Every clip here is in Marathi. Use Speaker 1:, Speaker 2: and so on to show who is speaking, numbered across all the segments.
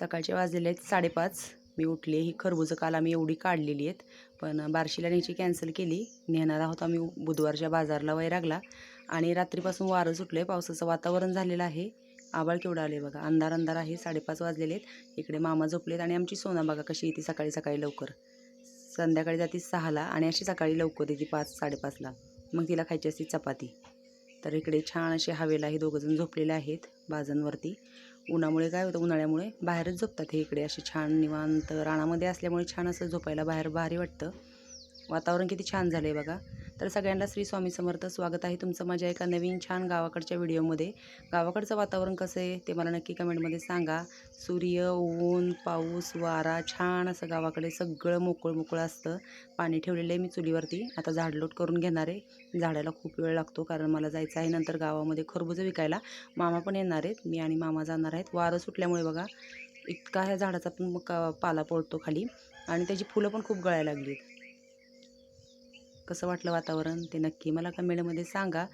Speaker 1: सकाळचे वाजलेले आहेत साडेपाच. मी उठले ही खरबुजं काल आम्ही एवढी काढलेली आहेत. पण बार्शीला न्यायची कॅन्सल केली. नेणार आहोत आम्ही बुधवारच्या बाजारला वैरागला. आणि रात्रीपासून वारं सुटलं आहे पावसाचं वातावरण झालेलं आहे. आबाळ केवढं आले बघा. अंधार अंधार आहे साडेपाच वाजलेले आहेत. इकडे मामा झोपलेत आणि आमची सोना बघा कशी येते सकाळी सकाळी लवकर. संध्याकाळी जाते सहाला आणि अशी सकाळी लवकर येते पाच साडेपाचला. मग तिला खायची असते चपाती. तर इकडे छान असे हवेला हे दोघंजण झोपलेले आहेत बाजांवरती. उन्हामुळे काय होतं? उन्हाळ्यामुळे बाहेरच झोपतात हे इकडे. असे छान निवांत रानामध्ये असल्यामुळे छान असं झोपायला बाहेर भारी वाटतं. वातावरण किती छान झालं आहे बघा. तर सगळ्यांना श्री स्वामी समर्थ. स्वागत आहे तुमचं माझ्या एका नवीन छान गावाकडच्या व्हिडिओमध्ये. गावाकडचं वातावरण कसं आहे ते मला नक्की कमेंटमध्ये सांगा. सूर्य ऊन पाऊस वारा छान असं गावाकडे सगळं मोकळं मोकळं असतं. पाणी ठेवलेलं आहे मी चुलीवरती. आता झाडलोट करून घेणार आहे. झाडायला खूप वेळ लागतो कारण मला जायचं आहे नंतर गावामध्ये खरबुजं विकायला. मामा पण येणार आहेत. मी आणि मामा जाणार आहेत. वारं सुटल्यामुळे बघा इतका ह्या झाडाचा पण पाला पडतो खाली. आणि त्याची फुलं पण खूप गळायला लागली आहेत. कसं वाटलं वातावरण ते नक्की मला कमेंटमध्ये सांगा.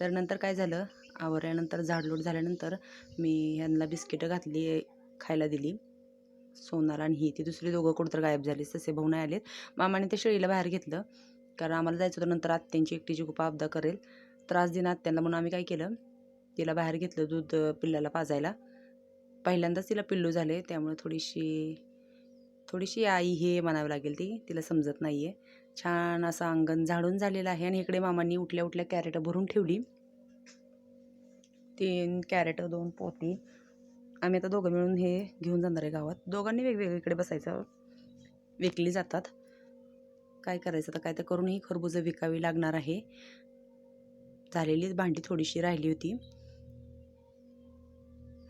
Speaker 1: तर नंतर काय झालं आवरल्यानंतर झाडलोट झाल्यानंतर मी ह्यांना बिस्किटं घातली खायला दिली. सोनाला आणि ही ती दुसरी दोघं कुठं तर गायब झाली. तसे भाऊ नाही आलेत. मामाने ते शेळीला बाहेर घेतलं. कारण आम्हाला जायचं होतं नंतर आत्यांची एकटीची खूप अपदा करेल. त्रास देणं आत्यांना म्हणून आम्ही काय केलं तिला बाहेर घेतलं दूध पिल्लाला पाजायला. पहिल्यांदाच तिला पिल्लू झाले त्यामुळे थोडीशी थोडीशी आई हे म्हणावं लागेल ती तिला समजत नाही आहे छान असं अंगण झाडून झालेलं आहे आणि इकडे मामांनी उठल्या उठल्या कॅरेट भरून ठेवली. तीन कॅरेट दोन पोती. आम्ही आता दोघं मिळून हे घेऊन जाणार आहे गावात. दोघांनी वेगवेगळीकडे बसायचं. विकली जातात. काय करायचं तर काय तर करूनही खरबुजं विकावी लागणार आहे. झालेलीच भांडी थोडीशी राहिली होती.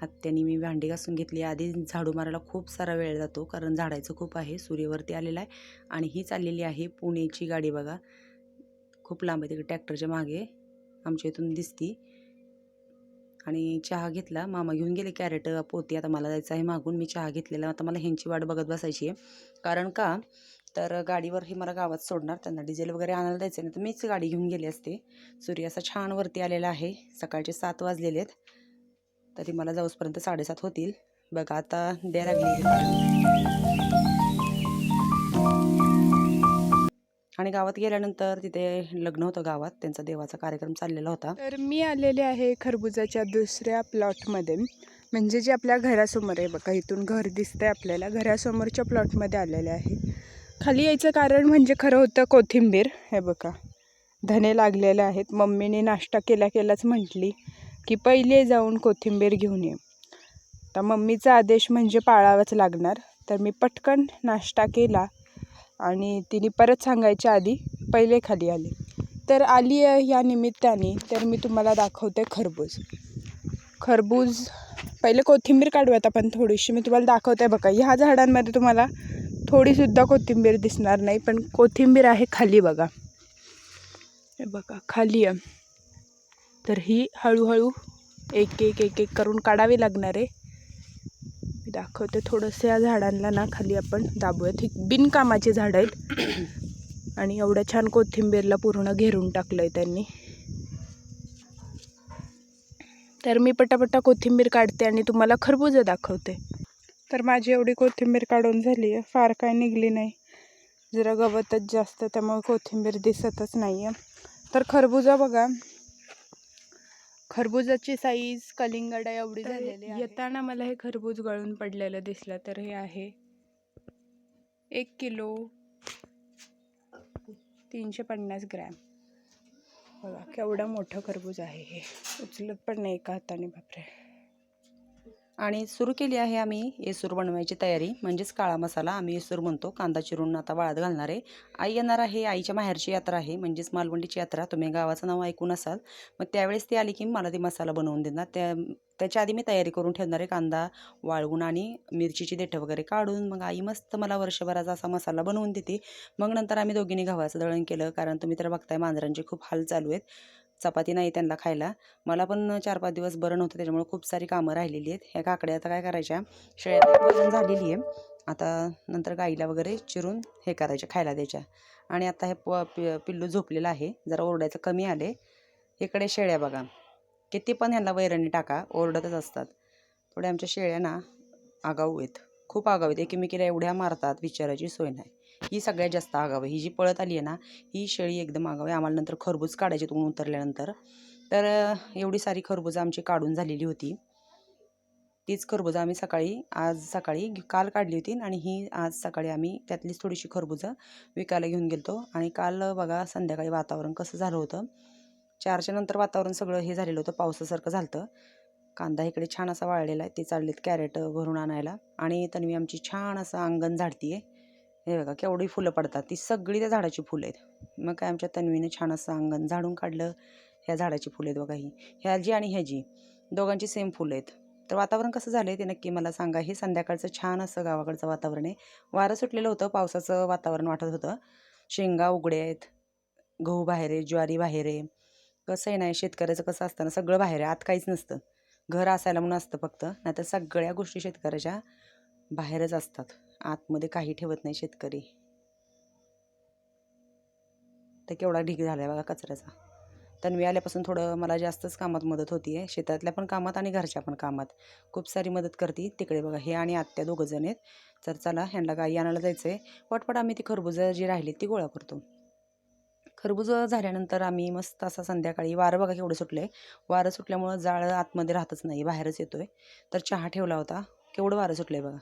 Speaker 1: आत्याने मी भांडी घासून घेतली. आधी झाडू मारायला खूप सारा वेळ जातो कारण झाडायचं खूप आहे. सूर्यवरती आलेला आहे आणि ही चाललेली आहे पुणेची गाडी बघा. खूप लांब आहे तिकडे ट्रॅक्टरच्या मागे आमच्या इथून दिसती. आणि चहा घेतला. मामा घेऊन गेले कॅरेट पोती आता मला जायचं आहे मागून. मी चहा घेतलेला. आता मला ह्यांची वाट बघत बसायची आहे. कारण का? तर गाडीवर हे मला गावात सोडणार. त्यांना डिझेल वगैरे आणायला द्यायचं नाही तर मीच गाडी घेऊन गेली असते. सूर्य असा छान वरती आलेला आहे. सकाळचे सात वाजलेले आहेत. तरी मला जाऊसपर्यंत साडेसात होतील. बघा आता द्या लागली आणि गावात गेल्यानंतर तिथे लग्न होतं गावात. त्यांचा देवाचा कार्यक्रम चाललेला होता.
Speaker 2: तर मी आलेले आहे खरबुजाच्या दुसऱ्या प्लॉटमध्ये. म्हणजे जे आपल्या घरासमोर आहे बघा इथून घर दिसतंय आपल्याला. घरासमोरच्या प्लॉटमध्ये आलेले आहे. खाली यायचं कारण म्हणजे खरं होतं कोथिंबीर. हे बघा धने लागलेले आहेत. मम्मीने नाश्ता केला केलाच म्हटली. की पहिले जाऊन कोथिंबीर घेऊन ये. तर मम्मीचा आदेश म्हणजे पाळावाच लागणार. तर मी पटकन नाश्ता केला आणि तिने परत सांगायच्या आधी पहिले खाली आले. तर आली आहे या निमित्ताने. तर मी तुम्हाला दाखवते खरबूज. खरबूज पहिले कोथिंबीर काढूयात आपण थोडीशी. मी तुम्हाला दाखवते बघा ह्या झाडांमध्ये तुम्हाला थोडीसुद्धा कोथिंबीर दिसणार नाही पण कोथिंबीर आहे खाली बघा. हे बघा खाली आहे. तर ही हळूहळू एक एक एक एक करून काढावी लागणार आहे. मी दाखवते थोडंसं या झाडांना ना खाली आपण दाबूयात. ही बिनकामाची झाडं आहेत. आणि एवढ्या छान कोथिंबीरला पूर्ण घेरून टाकलं आहे त्यांनी. तर मी पटापटा कोथिंबीर काढते आणि तुम्हाला खरबुजं दाखवते. तर माझी एवढी कोथिंबीर काढून झाली आहे. फार काय निघली नाही. जरा गवतच जास्त त्यामुळे कोथिंबीर दिसतच नाही आहे तर खरबुजा बघा. खरबुजाची साईज कलिंगडा एवढी झालेली आहे. येताना मला हे खरबूज गळून पडलेलं दिसलं तर हे आहे. एक किलो तीनशे पन्नास ग्रॅम. बघा केवढं मोठं खरबूज आहे हे. उचलत पण नाही एका हाताने बापरे.
Speaker 1: आणि सुरू केली आहे आम्ही येसूर बनवायची तयारी. म्हणजेच काळा मसाला आम्ही येसूर म्हणतो. कांदा चिरून आता वाळत घालणार आहे. आई येणार आहे आईच्या माहेरची यात्रा आहे. म्हणजेच मालवंडीची यात्रा. तुम्ही गावाचं नाव ऐकून असाल. मग त्यावेळेस ती आली की मला ती मसाला बनवून देणार. त्या त्याच्या आधी मी तयारी करून ठेवणार आहे. कांदा वाळवून आणि मिरचीची देठं वगैरे काढून. मग आई मस्त मला वर्षभराचा असा मसाला बनवून देते. मग नंतर आम्ही दोघींनी गव्हाचं दळण केलं. कारण तुम्ही तर बघताय मांजरांचे खूप हाल चालू आहेत. चपाती नाही त्यांना खायला. मला पण चार पाच दिवस बरं नव्हतं त्याच्यामुळे खूप सारी कामं राहिलेली आहेत. ह्या काकड्या आता काय करायच्या शेळ्यात वजन झालेली आहे. आता नंतर गाईला वगैरे चिरून हे करायच्या खायला द्यायच्या. आणि आता हे प पि पिल्लू झोपलेलं आहे. जरा ओरडायचं कमी आले. इकडे शेळ्या बघा. किती पण ह्यांना वैरणी टाका ओरडतच असतात. थोड्या आमच्या शेळ्या ना आगाऊ आहेत. खूप आगाऊ आहेत. एकमेकीला एवढ्या मारतात विचारायची सोय नाही. ही सगळ्यात जास्त आगाऊ आहे ही जी पळत आली आहे ना ही शेळी एकदम आगावी आहे. आम्हाला नंतर खरबूज काढायचे तुम्ही उतरल्यानंतर. तर एवढी सारी खरबूज आमची काढून झालेली होती. तीच खरबूज आम्ही सकाळी आज सकाळी काल काढली होती आणि ही आज सकाळी आम्ही त्यातलीच थोडीशी खरबुजं विकायला घेऊन गेलतो. आणि काल बघा संध्याकाळी वातावरण कसं झालं होतं. चारच्या नंतर वातावरण सगळं हे झालेलं होतं. पावसासारखं झालं होतं कांदा इकडे छान असा वाळलेला आहे. ते चाललेत कॅरेट भरून आणायला. आणि तन्वी आमची छान असं अंगण झाडती आहे हे बघा केवढी फुलं पडतात. ती सगळी त्या झाडाची फुलं आहेत. मग काय आमच्या तन्वीनं छान असं अंगण झाडून काढलं ह्या झाडाची फुलं आहेत बघा ही. ह्याची आणि ह्याची दोघांची सेम फुलं आहेत. तर वातावरण कसं झालं आहे ते नक्की मला सांगा. हे संध्याकाळचं छान असं गावाकडचं वातावरण आहे. वारं सुटलेलं होतं पावसाचं वातावरण वाटत होतं. शेंगा उघड्या आहेत गहू बाहेर आहे ज्वारी बाहेर आहे. कसं आहे नाही शेतकऱ्याचं कसं असतं ना सगळं बाहेर आहे. आत काहीच नसतं. घर असायला म्हणून असतं फक्त. नाहीतर सगळ्या गोष्टी शेतकऱ्याच्या बाहेरच असतात. आतमध्ये काही ठेवत नाही शेतकरी. तर केवढा ढीक झाला आहे बघा कचऱ्याचा. तन्वी आल्यापासून थोडं मला जास्तच कामात मदत होती आहे शेतातल्या पण कामात आणि घरच्या पण कामात. खूप सारी मदत करते तिकडे बघा. हे आणि आत्या दोघं जण आहेत. तर चला ह्यांना गाई आणायला जायचं आहे पटपट आम्ही ती खरबुजं जी राहिली ती गोळा करतो. खरबुजं झाल्यानंतर आम्ही मस्त असा संध्याकाळी वारं बघा केवढं सुटलं आहे वारं सुटल्यामुळं जाळं आतमध्ये राहतच नाही बाहेरच येतो आहे तर चहा ठेवला होता. केवढं वारं सुटलं आहे बघा.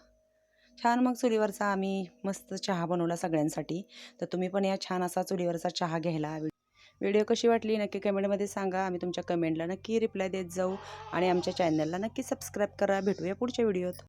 Speaker 1: छान मग चुलीवरचा आम्ही मस्त चहा बनवला सगळ्यांसाठी. तर तुम्ही पण या छान असा चुलीवरचा चहा घ्यायला. व्हिडिओ कशी वाटली नक्की कमेंटमध्ये सांगा. आम्ही तुमच्या कमेंटला नक्की रिप्लाय देत जाऊ आणि आमच्या चॅनलला नक्की सबस्क्राईब करा. भेटूया पुढच्या व्हिडिओत.